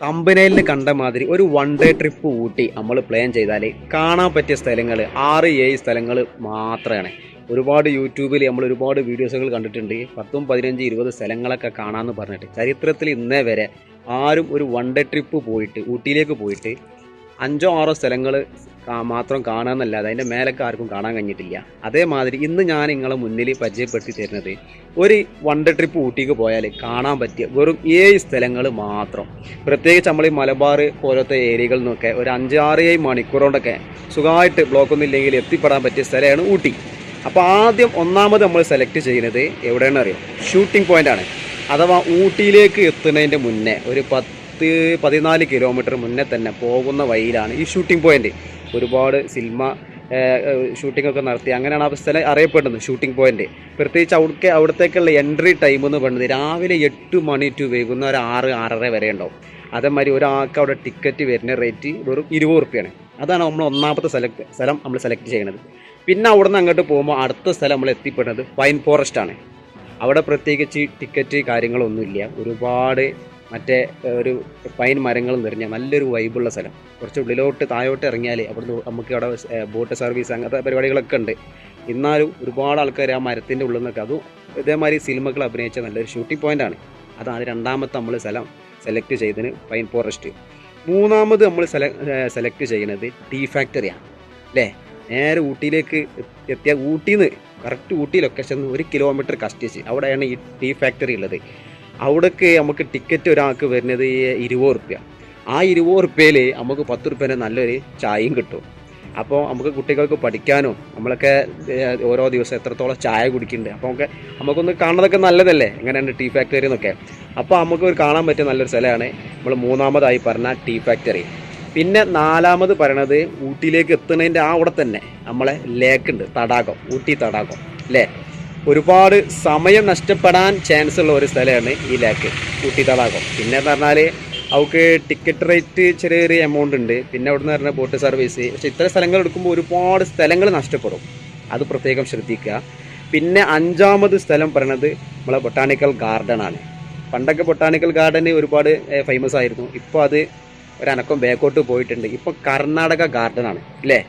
തമ്പനയിലിന് കണ്ട മാതിരി ഒരു വൺ ഡേ ട്രിപ്പ് ഊട്ടി നമ്മൾ പ്ലാൻ ചെയ്താൽ കാണാൻ പറ്റിയ സ്ഥലങ്ങൾ ആറ് ഏഴ് സ്ഥലങ്ങൾ മാത്രമാണ് ഒരുപാട് യൂട്യൂബിൽ നമ്മൾ ഒരുപാട് വീഡിയോസുകൾ കണ്ടിട്ടുണ്ട്. പത്തും പതിനഞ്ച് ഇരുപത് സ്ഥലങ്ങളൊക്കെ കാണാമെന്ന് പറഞ്ഞിട്ട്. ചരിത്രത്തിൽ ഇന്നേ വരെ ആരും ഒരു വൺ ഡേ ട്രിപ്പ് പോയിട്ട് ഊട്ടിയിലേക്ക് പോയിട്ട് അഞ്ചോ ആറോ സ്ഥലങ്ങൾ മാത്രം കാണാമെന്നല്ലാതെ അതിന്റെ മേലൊക്കെ ആർക്കും കാണാൻ കഴിഞ്ഞിട്ടില്ല. അതേമാതിരി ഇന്ന് ഞാൻ നിങ്ങളെ മുന്നിൽ പരിചയപ്പെടുത്തി തരുന്നത് ഒരു ഡേ ട്രിപ്പ് ഊട്ടിക്ക് പോയാൽ കാണാൻ പറ്റിയ വെറും ഏഴ് സ്ഥലങ്ങൾ മാത്രം. പ്രത്യേകിച്ച് നമ്മൾ ഈ മലബാർ പോലത്തെ ഏരിയകളിൽ നിന്നൊക്കെ ഒരു അഞ്ച് ആറ് ഏഴ് മണിക്കൂർ കൊണ്ടൊക്കെ സുഖമായിട്ട് ബ്ലോക്ക് ഒന്നും ഇല്ലെങ്കിൽ എത്തിപ്പെടാൻ പറ്റിയ സ്ഥലമാണ് ഊട്ടി. അപ്പോൾ ആദ്യം ഒന്നാമത് നമ്മൾ സെലക്ട് ചെയ്യുന്നത് എവിടെയാണെന്ന് അറിയാം ഷൂട്ടിംഗ് പോയിന്റാണ് അഥവാ ഊട്ടിയിലേക്ക് എത്തുന്നതിന്റെ മുന്നേ ഒരു പത്ത് പതിനാല് കിലോമീറ്റർ മുന്നേ തന്നെ പോകുന്ന വഴിയിലാണ് ഈ ഷൂട്ടിംഗ് പോയിന്റ് ഒരുപാട് സിനിമ ഷൂട്ടിംഗ് ഒക്കെ നടത്തി. അങ്ങനെയാണ് ആ സ്ഥലം അറിയപ്പെടുന്നത് ഷൂട്ടിംഗ് പോയിന്റ് പ്രത്യേകിച്ച് അവിടേക്ക് അവിടത്തേക്കുള്ള എൻട്രി ടൈം എന്ന് പറയുന്നത് രാവിലെ എട്ട് മണി ടു വൈകുന്നേരം ആറ് ആറര വരെ ഉണ്ടാവും. അതേമാതിരി ഒരാൾക്ക് അവിടെ ടിക്കറ്റ് വരുന്ന റേറ്റ് വെറും ഇരുപത് റുപ്യാണ് അതാണ് നമ്മൾ ഒന്നാമത്തെ സെലക്ട് സ്ഥലം നമ്മൾ സെലക്ട് ചെയ്യുന്നത് പിന്നെ അവിടെ നിന്ന് അങ്ങോട്ട് പോകുമ്പോൾ അടുത്ത സ്ഥലം നമ്മൾ എത്തിപ്പെടുന്നത് പൈൻ ഫോറസ്റ്റ് ആണ്. അവിടെ പ്രത്യേകിച്ച് ടിക്കറ്റ് കാര്യങ്ങളൊന്നുമില്ല. ഒരുപാട് മറ്റേ ഒരു പൈൻ മരങ്ങളും നിറഞ്ഞ നല്ലൊരു വൈബുള്ള സ്ഥലം. കുറച്ച് ഉള്ളിലോട്ട് താഴോട്ട് ഇറങ്ങിയാൽ അവിടുന്ന് നമുക്ക് അവിടെ ബോട്ട് സർവീസ് അങ്ങനത്തെ പരിപാടികളൊക്കെ ഉണ്ട്. എന്നാലും ഒരുപാട് ആൾക്കാർ ആ മരത്തിന്റെ ഉള്ളിൽ നിന്നൊക്കെ അതും ഇതേമാതിരി സിനിമകൾ അഭിനയിച്ച നല്ലൊരു ഷൂട്ടിംഗ് പോയിന്റാണ് അതാണ് രണ്ടാമത്തെ നമ്മൾ സ്ഥലം സെലക്ട് ചെയ്തതിന് പൈൻ ഫോറസ്റ്റ് മൂന്നാമത് നമ്മൾ സെല സെലക്ട് ചെയ്യുന്നത് ടീ ഫാക്ടറിയാണ് അല്ലേ? നേരെ ഊട്ടിയിലേക്ക് എത്തിയ ഊട്ടിയിൽ നിന്ന് കറക്റ്റ് ഊട്ടി ലൊക്കേഷൻ ഒരു കിലോമീറ്റർ കഷ്ടിച്ച് അവിടെയാണ് ഈ ടീ ഫാക്ടറി ഉള്ളത്. അവിടേക്ക് നമുക്ക് ടിക്കറ്റ് ഒരാൾക്ക് വരുന്നത് ഇരുപത് റുപ്യ. ആ ഇരുപത് റുപ്യയിൽ നമുക്ക് പത്ത് റുപ്യേന്റെ നല്ലൊരു ചായയും കിട്ടും. അപ്പോൾ നമുക്ക് കുട്ടികൾക്ക് പഠിക്കാനോ നമ്മളൊക്കെ ഓരോ ദിവസം എത്രത്തോളം ചായ കുടിക്കുന്നുണ്ട്. അപ്പോൾ നമുക്ക് നമുക്കൊന്ന് കാണുന്നതൊക്കെ നല്ലതല്ലേ? എങ്ങനെയാണ് ടീ ഫാക്ടറി എന്നൊക്കെ. അപ്പോൾ നമുക്ക് ഒരു കാണാൻ പറ്റിയ നല്ലൊരു സ്ഥലമാണ് നമ്മൾ മൂന്നാമതായി പറഞ്ഞ ടീ ഫാക്ടറി പിന്നെ നാലാമത് പറയണത് ഊട്ടിയിലേക്ക് എത്തുന്നതിന്റെ ആ അവിടെ തന്നെ നമ്മളെ ലേക്ക് ഉണ്ട് തടാകം ഊട്ടി തടാകം അല്ലേ ഒരുപാട് സമയം നഷ്ടപ്പെടാൻ ചാൻസ് ഉള്ള ഒരു സ്ഥലമാണ് ഈ ലാക്ക് ഊട്ടി തടാകം പിന്നെ എന്ന് പറഞ്ഞാൽ അവർക്ക് ടിക്കറ്റ് റേറ്റ് ചെറിയ ചെറിയ എമൗണ്ട് ഉണ്ട്. പിന്നെ അവിടെ നിന്ന് പറഞ്ഞാൽ ബോട്ട് സർവീസ് പക്ഷേ ഇത്ര സ്ഥലങ്ങൾ എടുക്കുമ്പോൾ ഒരുപാട് സ്ഥലങ്ങൾ നഷ്ടപ്പെടും. അത് പ്രത്യേകം ശ്രദ്ധിക്കുക. പിന്നെ അഞ്ചാമത് സ്ഥലം പറയണത് നമ്മളെ ബൊട്ടാണിക്കൽ ഗാർഡൻ ആണ്. പണ്ടൊക്കെ ബൊട്ടാണിക്കൽ ഗാർഡൻ ഒരുപാട് ഫേമസ് ആയിരുന്നു. ഇപ്പോൾ അത് ഒരനക്കം ബാക്കോട്ട് പോയിട്ടുണ്ട്. ഇപ്പോൾ കർണാടക ഗാർഡനാണ് അല്ലേ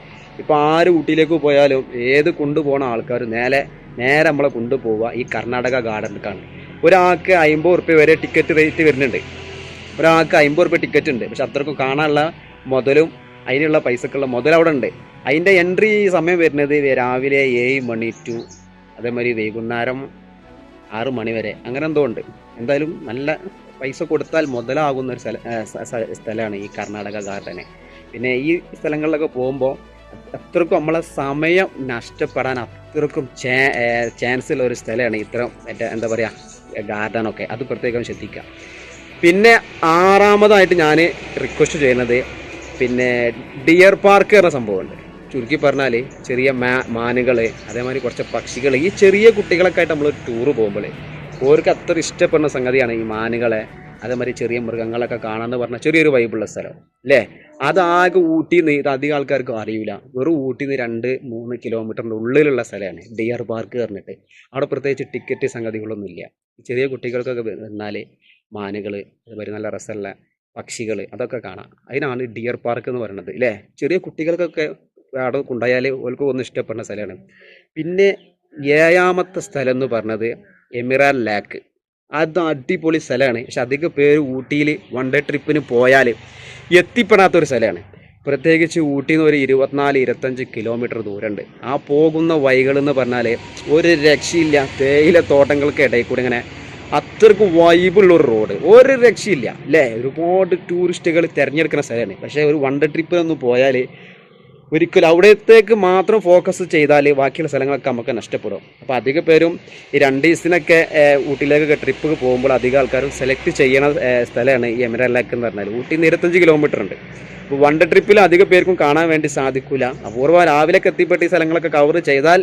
ഇപ്പോൾ ആര് ഊട്ടിയിലേക്ക് പോയാലും ഏത് കൊണ്ടുപോകുന്ന ആൾക്കാർ നേരെ നേരെ നമ്മളെ കൊണ്ടുപോവുക ഈ കർണാടക ഗാർഡനിലേക്കാണ്. ഒരാൾക്ക് അമ്പത് റുപ്യ വരെ ടിക്കറ്റ് റേറ്റ് വരുന്നുണ്ട്. ഒരാൾക്ക് അമ്പത് റുപ്യ ടിക്കറ്റ് ഉണ്ട്. പക്ഷെ അത്രക്കും കാണാനുള്ള മുതലും അതിനുള്ള പൈസക്കുള്ള മുതൽ അവിടെ ഉണ്ട്. അതിന്റെ എൻട്രി സമയം വരുന്നത് രാവിലെ ഏഴ് മണി ടു അതേമാതിരി വൈകുന്നേരം ആറ് മണി വരെ. അങ്ങനെ എന്തോ ഉണ്ട്. എന്തായാലും നല്ല പൈസ കൊടുത്താൽ മുതലാകുന്ന ഒരു സ്ഥല സ്ഥലമാണ് ഈ കർണാടക ഗാർഡന്. പിന്നെ ഈ സ്ഥലങ്ങളിലൊക്കെ പോകുമ്പോൾ അത്രക്കും നമ്മളെ സമയം നഷ്ടപ്പെടാൻ അത്രക്കും ചാൻസ് ഉള്ള ഒരു സ്ഥലമാണ് ഇത്തരം മറ്റേ എന്താ പറയുക ഗാർഡനൊക്കെ അത് പ്രത്യേകം ശ്രദ്ധിക്കുക. പിന്നെ ആറാമതായിട്ട് ഞാൻ റിക്വസ്റ്റ് ചെയ്യുന്നത് പിന്നെ ഡിയർ പാർക്ക് എന്ന സംഭവമുണ്ട്. ചുരുക്കി പറഞ്ഞാൽ ചെറിയ മാ മാനുകൾ അതേമാതിരി കുറച്ച് പക്ഷികൾ ഈ ചെറിയ കുട്ടികളൊക്കെ ആയിട്ട് നമ്മൾ ടൂറ് പോകുമ്പോൾ ഓർക്ക് അത്ര ഇഷ്ടപ്പെടുന്ന സംഗതിയാണ് ഈ മാനുകളെ അതേമാതിരി ചെറിയ മൃഗങ്ങളൊക്കെ കാണാന്ന് പറഞ്ഞാൽ ചെറിയൊരു വൈബുള്ള സ്ഥലം അല്ലേ അതാകെ ഊട്ടി നിന്ന് അധികം ആൾക്കാർക്ക് അറിയില്ല വെറും ഊട്ടി നിന്ന് രണ്ട് മൂന്ന് കിലോമീറ്ററിന്റെ ഉള്ളിലുള്ള സ്ഥലമാണ് ഡിയർ പാർക്ക് പറഞ്ഞിട്ട്. അവിടെ പ്രത്യേകിച്ച് ടിക്കറ്റ് സംഗതികളൊന്നുമില്ല. ചെറിയ കുട്ടികൾക്കൊക്കെ വന്നാൽ മാനുകൾ അതുപോലെ നല്ല രസമുള്ള പക്ഷികൾ അതൊക്കെ കാണാം. അതിനാണ് ഡിയർ പാർക്ക് എന്ന് പറയുന്നത് അല്ലേ ചെറിയ കുട്ടികൾക്കൊക്കെ അവിടെ കൊണ്ടുപോയാൽ ഓൾക്ക് ഒന്ന് ഇഷ്ടപ്പെടുന്ന സ്ഥലമാണ് പിന്നെ ഏഴാമത്തെ സ്ഥലം എന്ന് പറഞ്ഞത് എമിറാൻ ലാക്ക്. അത് അടിപൊളി സ്ഥലമാണ്. പക്ഷെ അധികം പേര് ഊട്ടിയിൽ വൺ ഡേ ട്രിപ്പിന് പോയാൽ എത്തിപ്പെടാത്തൊരു സ്ഥലമാണ്. പ്രത്യേകിച്ച് ഊട്ടിയിൽ നിന്ന് ഒരു ഇരുപത്തിനാല് ഇരുപത്തഞ്ച് കിലോമീറ്റർ ദൂരമുണ്ട്. ആ പോകുന്ന വഴികൾ എന്ന് പറഞ്ഞാൽ ഒരു രക്ഷയില്ല. തേയില തോട്ടങ്ങൾക്ക് ഇടയിൽ കൂടെ ഇങ്ങനെ അത്രയ്ക്ക് വൈബുള്ളൊരു റോഡ് ഒരു രക്ഷയില്ല അല്ലേ? ഒരുപാട് ടൂറിസ്റ്റുകൾ തിരഞ്ഞെടുക്കുന്ന സ്ഥലമാണ്. പക്ഷേ ഒരു വൺ ഡേ ട്രിപ്പിനൊന്ന് പോയാൽ ഒരിക്കലും അവിടത്തേക്ക് മാത്രം ഫോക്കസ് ചെയ്താൽ ബാക്കിയുള്ള സ്ഥലങ്ങളൊക്കെ നമുക്ക് നഷ്ടപ്പെടും. അപ്പോൾ അധിക പേരും ഈ രണ്ട് ദിവസത്തിനൊക്കെ ഊട്ടിയിലേക്ക് ഊട്ടിയിലേക്കൊക്കെ ട്രിപ്പ് പോകുമ്പോൾ അധികം ആൾക്കാരും സെലക്ട് ചെയ്യണ സ്ഥലമാണ് ഈ എമറൽ ലേക്ക് എന്ന് പറഞ്ഞാൽ ഊട്ടി ഇരുപത്തഞ്ച് കിലോമീറ്റർ ഉണ്ട്. അപ്പോൾ വൺ ഡേ ട്രിപ്പിൽ അധിക പേർക്കും കാണാൻ വേണ്ടി സാധിക്കില്ല അപൂർവം രാവിലെയൊക്കെ എത്തിപ്പെട്ട് ഈ സ്ഥലങ്ങളൊക്കെ കവർ ചെയ്താൽ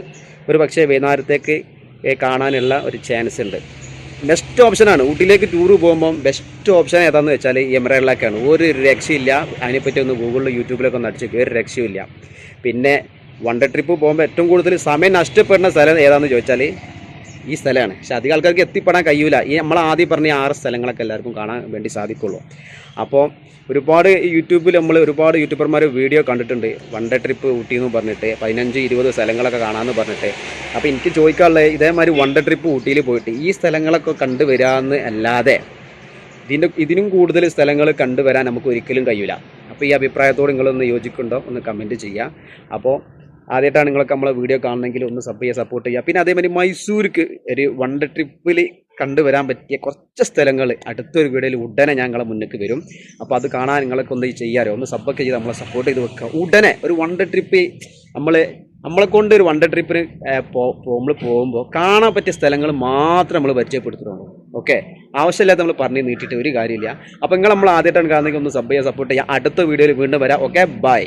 ഒരു പക്ഷേ വൈകുന്നേരത്തേക്ക് കാണാനുള്ള ഒരു ചാൻസ് ഉണ്ട്. ബെസ്റ്റ് ഓപ്ഷനാണ് ഊട്ടിയിലേക്ക് ടൂർ പോകുമ്പം ബെസ്റ്റ് ഓപ്ഷൻ ഏതാണെന്ന് വെച്ചാൽ എമറേളിലേക്കാണ് ഒരു രക്ഷയില്ല. അതിനെപ്പറ്റി ഒന്ന് ഗൂഗിളിൽ യൂട്യൂബിലൊക്കെ ഒന്ന് അടിച്ചു ഒരു രക്ഷയില്ല പിന്നെ വൺ ഡേ ട്രിപ്പ് പോകുമ്പോൾ ഏറ്റവും കൂടുതൽ സമയം നഷ്ടപ്പെടുന്ന സ്ഥലം ഏതാണെന്ന് ചോദിച്ചാൽ ഈ സ്ഥലമാണ്. പക്ഷെ അധികം ആൾക്കാർക്ക് എത്തിപ്പെടാൻ കഴിയൂല. ഈ നമ്മൾ ആദ്യം പറഞ്ഞ ആറ് സ്ഥലങ്ങളൊക്കെ എല്ലാവർക്കും കാണാൻ വേണ്ടി സാധിക്കുള്ളൂ. അപ്പോൾ ഒരുപാട് യൂട്യൂബിൽ നമ്മൾ ഒരുപാട് യൂട്യൂബർമാർ വീഡിയോ കണ്ടിട്ടുണ്ട്. വൺ ഡേ ട്രിപ്പ് ഊട്ടി എന്ന് പറഞ്ഞിട്ട് പതിനഞ്ച് ഇരുപത് സ്ഥലങ്ങളൊക്കെ കാണാമെന്ന് പറഞ്ഞിട്ട്. അപ്പോൾ എനിക്ക് ചോദിക്കാനുള്ളത് ഇതേമാതിരി വൺ ഡേ ട്രിപ്പ് ഊട്ടിയിൽ പോയിട്ട് ഈ സ്ഥലങ്ങളൊക്കെ കണ്ടുവരാമെന്ന് അല്ലാതെ ഇതിന്റെ ഇതിനും കൂടുതൽ സ്ഥലങ്ങൾ കണ്ടുവരാൻ നമുക്ക് ഒരിക്കലും കഴിയില്ല അപ്പോൾ ഈ അഭിപ്രായത്തോട് നിങ്ങളൊന്ന് യോജിക്കുന്നുണ്ടോ? ഒന്ന് കമന്റ് ചെയ്യുക അപ്പോൾ ആദ്യമായിട്ടാണ് നിങ്ങളൊക്കെ നമ്മളെ വീഡിയോ കാണണമെങ്കിൽ ഒന്ന് സബ് ചെയ്യുക സപ്പോർട്ട് ചെയ്യുക. പിന്നെ അതേമാതിരി മൈസൂർക്ക് ഒരു വൺ ഡേ ട്രിപ്പിൽ കണ്ടുവരാൻ പറ്റിയ കുറച്ച് സ്ഥലങ്ങൾ അടുത്തൊരു വീഡിയോയിൽ ഉടനെ ഞങ്ങളെ മുന്നേക്ക് വരും. അപ്പോൾ അത് കാണാൻ നിങ്ങളൊക്കെ ഒന്ന് ചെയ്യാറോ ഒന്ന് സബ്ബൊക്കെ ചെയ്ത് നമ്മളെ സപ്പോർട്ട് ചെയ്ത് വെക്കുക. ഉടനെ ഒരു വൺ ഡേ ട്രിപ്പ് നമ്മൾ നമ്മളെ കൊണ്ട് ഒരു വൺ ഡേ ട്രിപ്പിന് നമ്മൾ പോകുമ്പോൾ കാണാൻ പറ്റിയ സ്ഥലങ്ങൾ മാത്രം നമ്മൾ പരിചയപ്പെടുത്തുന്നുള്ളൂ ഓക്കെ ആവശ്യമില്ലാത്ത നമ്മൾ പറഞ്ഞ് നീട്ടിയിട്ട് ഒരു കാര്യമില്ല. അപ്പോൾ നിങ്ങൾ നമ്മൾ ആദ്യമായിട്ടാണ് കാണുന്നെങ്കിൽ ഒന്ന് സബ് ചെയ്യുക സപ്പോർട്ട് ചെയ്യുക. അടുത്ത വീഡിയോയിൽ വീണ്ടും വരാം. Okay bye